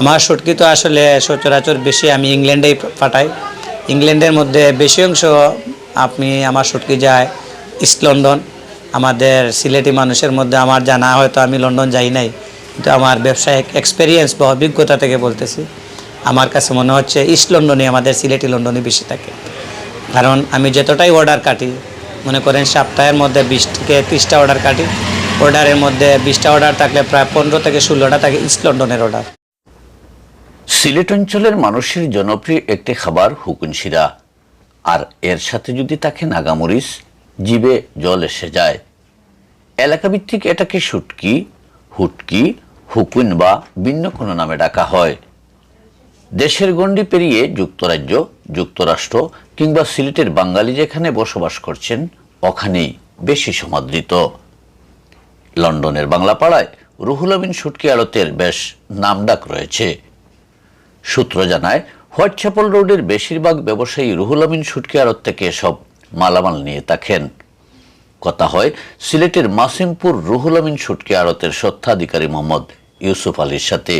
আমার শুটকি তো আসলে সচরাচর বেশি আমি ইংল্যান্ডেই পাঠাই। ইংল্যান্ডের মধ্যে বেশি অংশ আপনি আমার শুটকি যায় ইস্ট লন্ডন। আমাদের সিলেটি মানুষের মধ্যে আমার জানা হয়তো আমি লন্ডন যাই নাই। কিন্তু আমার ব্যবসায়িক এক্সপেরিয়েন্স বা অভিজ্ঞতা থেকে বলতেছি। আমার কাছে মনে হচ্ছে ইস্ট লন্ডনে আমাদের সিলেটি লন্ডনে বেশি থাকে। কারণ আমি যতটাই অর্ডার কাটি, মনে করেন সপ্তাহের মধ্যে বিশ থেকে ত্রিশটা অর্ডার কাটি অর্ডারের মধ্যে বিশটা অর্ডার থাকলে প্রায় পনেরো থেকে ষোলোটা থাকে ইস্ট লন্ডনের অর্ডার সিলেট অঞ্চলের মানুষের জনপ্রিয় একটি খাবার হুকুন শিরা আর এর সাথে যদি তাকে নাগামরিচ, জিবে জল এসে যায়। এলাকাভিত্তিক এটাকে শুটকি, হুটকি, হুকুন বা ভিন্ন কোনো নামে ডাকা হয়। দেশের গণ্ডি পেরিয়ে যুক্তরাজ্য, যুক্তরাষ্ট্র কিংবা সিলেটের বাঙালি যেখানে বসবাস করছেন, ওখানেই বেশি সমাদৃত। লন্ডনের বাংলা পাড়ায় রুহুল আমিন শুটকি আড়তের বেশ নামডাক রয়েছে। সূত্র জানায় হোয়াইটচ্যাপল রোডের বেশিরভাগ ব্যবসায়ী রুহুল আমিন শুটকি আড়ত থেকে সব মালামাল নিয়ে থাকেন কথা হয়, সিলেটের মাসিমপুর রুহুল আমিন শুটকি আড়তের স্বত্বাধিকারী মোহাম্মদ ইউসুফ আলীর সাথে।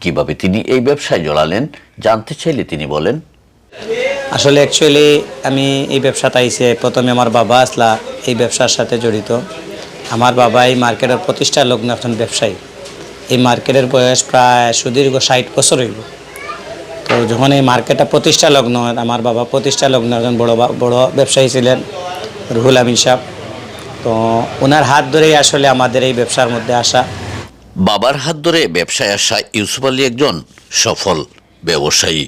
কীভাবে তিনি এই ব্যবসায় জড়ালেন, জানতে চাইলে তিনি বলেন। আসলে অ্যাকচুয়ালি আমি এই ব্যবসাটা আইসে প্রথমে আমার বাবা আসলা এই ব্যবসার সাথে জড়িত। আমার বাবা এই মার্কেটের প্রতিষ্ঠা লগ্ন একজন ব্যবসায়ী। এই মার্কেটের বয়স প্রায় সুদীর্ঘ ষাট বছর হইল। তো যখন এই মার্কেটটা প্রতিষ্ঠা লগ্ন, আমার বাবা প্রতিষ্ঠা লগ্ন, একজন বড় বড় ব্যবসায়ী ছিলেন, রুহুল আমিন সাহ তো ওনার হাত ধরেই আসলে আমাদের এই ব্যবসার মধ্যে আসা। বাবার হাত ধরে ব্যবসায় আসা ইউসুফ আলী একজন সফল ব্যবসায়ী।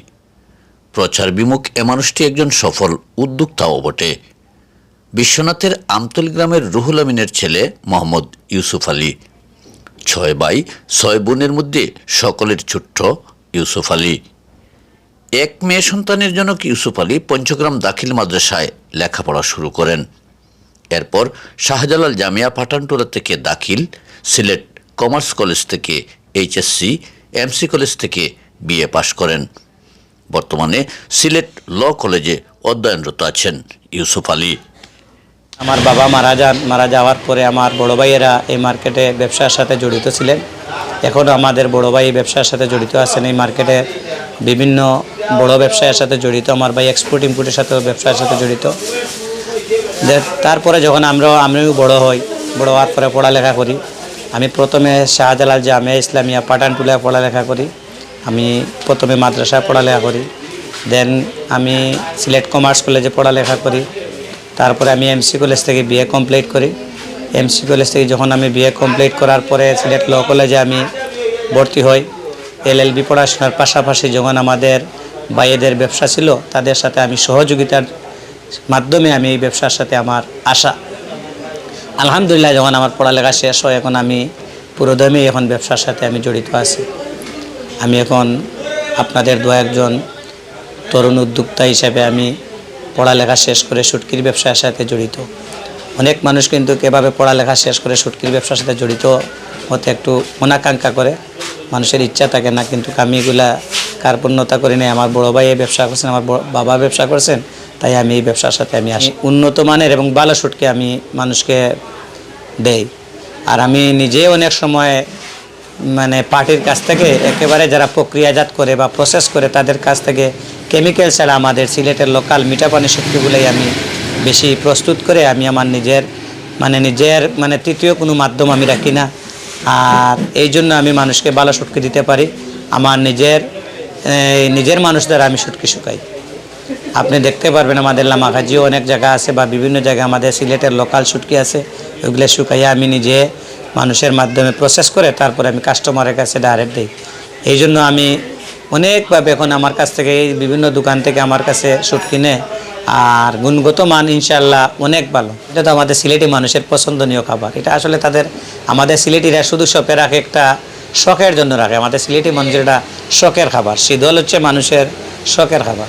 প্রচার বিমুখ এ মানুষটি একজন সফল উদ্যোক্তাও বটে। বিশ্বনাথের আমতল গ্রামের রুহুল আমিনের ছেলে মোহাম্মদ ইউসুফ আলী। ছয় ভাই, ছয় বোনের মধ্যে সকলের ছোট্ট ইউসুফ আলী। এক মেয়ে সন্তানের জনক ইউসুফ আলী পঞ্চগ্রাম দাখিল মাদ্রাসায় লেখাপড়া শুরু করেন? এরপর শাহজালাল জামিয়া পাঠানটোলা থেকে দাখিল, সিলেট কমার্স কলেজ থেকে এইচএসসি, এমসি কলেজ থেকে বিএ পাশ করেন। বর্তমানে সিলেট ল কলেজে অধ্যয়নরত আছেন ইউসুফ আলী। আমার বাবা মারা যান, মারা যাওয়ার পরে আমার বড় ভাইয়েরা এই মার্কেটে ব্যবসার সাথে জড়িত ছিলেন। এখনও আমাদের বড় ভাই ব্যবসার সাথে জড়িত আছেন, এই মার্কেটে বিভিন্ন বড় ব্যবসায়ের সাথে জড়িত, আমার ভাই এক্সপোর্ট ইম্পোর্টের সাথে ব্যবসার সাথে জড়িত। তারপরে যখন আমরা আমিও বড় হই, বড় হওয়ার পরে পড়ালেখা করি। আমি প্রথমে শাহজালাল জামিয়া ইসলামিয়া পাঠানটুলায় পড়ালেখা করি। আমি প্রথমে মাদ্রাসায় পড়ালেখা করি। দেন আমি সিলেট কমার্স কলেজে পড়ালেখা করি। তারপরে আমি এমসি কলেজ থেকে বিএ কমপ্লিট করি। এমসি কলেজ থেকে যখন আমি বিএ কমপ্লিট করার পরে সিলেট ল কলেজে আমি ভর্তি হই। এলএলবি পড়াশোনার পাশাপাশি যখন আমাদের ভাইয়েদের ব্যবসা ছিল, তাদের সাথে আমি সহযোগিতার মাধ্যমে আমি এই ব্যবসার সাথে আমার আশা। আলহামদুলিল্লাহ যখন আমার পড়ালেখা শেষ হয়, এখন আমি পুরোদমে এখন ব্যবসার সাথে আমি জড়িত আছি। আমি এখন আপনাদের দু একজন তরুণ উদ্যোক্তা হিসেবে আমি পড়ালেখা শেষ করে সুটকির ব্যবসার সাথে জড়িত। অনেক মানুষ কিন্তু কীভাবে পড়ালেখা শেষ করে সুটকির ব্যবসার সাথে জড়িত হতে একটু মনাকাঙ্ক্ষা করে। মানুষের ইচ্ছা থাকে না, কিন্তু আমি এগুলা কার্পণ্যতা করি নাই। আমার বড় ভাই ব্যবসা করছেন, আমার বাবা ব্যবসা করছেন, তাই আমি এই ব্যবসার সাথে আমি আসি। উন্নত মানের এবং ভালো সুটকে আমি মানুষকে দেই। আর আমি নিজে অনেক সময় মানে পার্টির কাছ থেকে একেবারে যারা প্রক্রিয়াজাত করে বা প্রসেস করে, তাদের কাছ থেকে কেমিক্যাল ছাড়া আমাদের সিলেটের লোকাল মিঠা পানি শক্তিগুলোই আমি বেশি প্রস্তুত করে আমি আমার নিজের মানে নিজের মানে তৃতীয় কোনো মাধ্যম আমি রাখি না। আর এই জন্য আমি মানুষকে ভালো সুটকি দিতে পারি। আমার নিজের নিজের মানুষ দ্বারা আমি সুটকি শুকাই। আপনি দেখতে পারবেন আমাদের লামাখাজিও অনেক জায়গা আছে বা বিভিন্ন জায়গায় আমাদের সিলেটের লোকাল শুটকি আছে ওইগুলো শুকাইয়া আমি নিজে মানুষের মাধ্যমে প্রসেস করে তারপরে আমি কাস্টমারের কাছে ডাইরেক্ট দিই। এই জন্য আমি অনেকভাবে এখন আমার কাছ থেকে বিভিন্ন দোকান থেকে আমার কাছে শুটকি নেয়। আর গুণগত মান ইনশাল্লাহ অনেক ভালো। এটা তো আমাদের সিলেটি মানুষের পছন্দনীয় খাবার। এটা আসলে তাদের, আমাদের সিলেটিরা শুধু শপে রাখে একটা শখের জন্য রাখে। আমাদের সিলেটি মানুষের এটা শখের খাবার। শীতল হচ্ছে মানুষের শখের খাবার।